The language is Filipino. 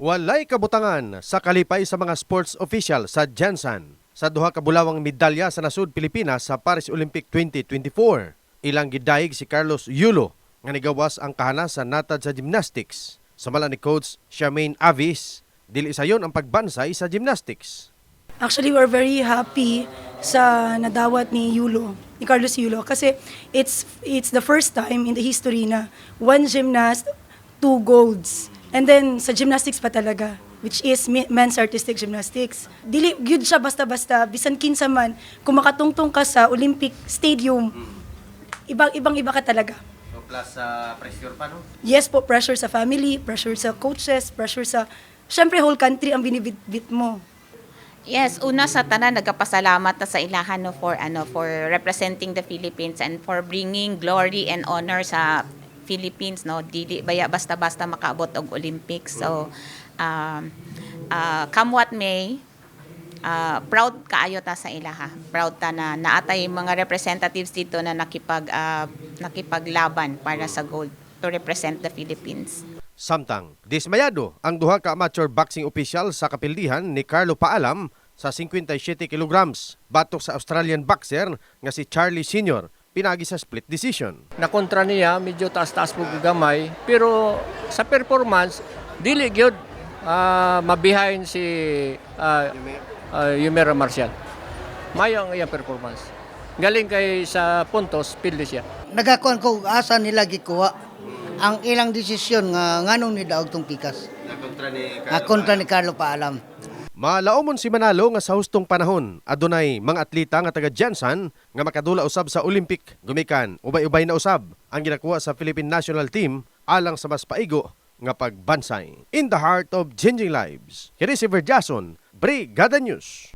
Walay kabutangan sa kalipay sa mga sports official sa Jansan sa duha ka bulawang medalya sa nasud Pilipinas sa Paris Olympic 2024. Ilang gidayeg si Carlos Yulo nga nigawas ang kahana sa natad sa gymnastics. Samala ni coach Charmaine Avis, dili sayon ang pagbansay sa gymnastics. Actually, we're very happy sa nadawat ni Yulo, ni Carlos Yulo kasi it's it's the first time in the history na one gymnast, two golds. And then sa gymnastics pa talaga, which is men's artistic gymnastics. Dili gyud siya basta-basta bisan kinsa man kung makatungtong ka sa Olympic Stadium. Ibang ibang iba ka talaga. So plus sa pressure pa no? Yes po, pressure sa family, pressure sa coaches, pressure sa Siyempre, whole country ang binibit mo. Yes, una sa tanan nagapasalamat na sa ilahan no for ano for representing the Philippines and for bringing glory and honor sa Philippines no dili baya basta-basta makaabot og Olympics. So um uh, come what may uh, proud kaayo ta sa ilaha. Proud ta na naatay mga representatives dito na nakipag uh, nakipaglaban para sa gold to represent the Philippines. Samtang, dismayado ang duha ka amateur boxing official sa kapildihan ni Carlo Paalam sa 57 kilograms batok sa Australian boxer nga si Charlie Senior pinagi sa split decision. nakontra niya medyo taas-taas po gamay. Pero sa performance dili gyud ah, mabihain si uh, Yumera Marcial. Mayo ang iyang performance. Galing kay sa puntos pildi siya. Nagakuan ko asa nila gikuha? Ang ilang desisyon nga nganong ni daog tong pikas? Nga kontra ni Carlo Paalam Malaumon si Manalo nga sa hustong panahon adunay mga atleta nga taga Jansan nga makadula usab sa Olympic gumikan ubay-ubay na usab ang ginakuha sa Philippine National Team alang sa mas paigo nga pagbansay. In the heart of changing lives, kini si Verjason, Brigada News.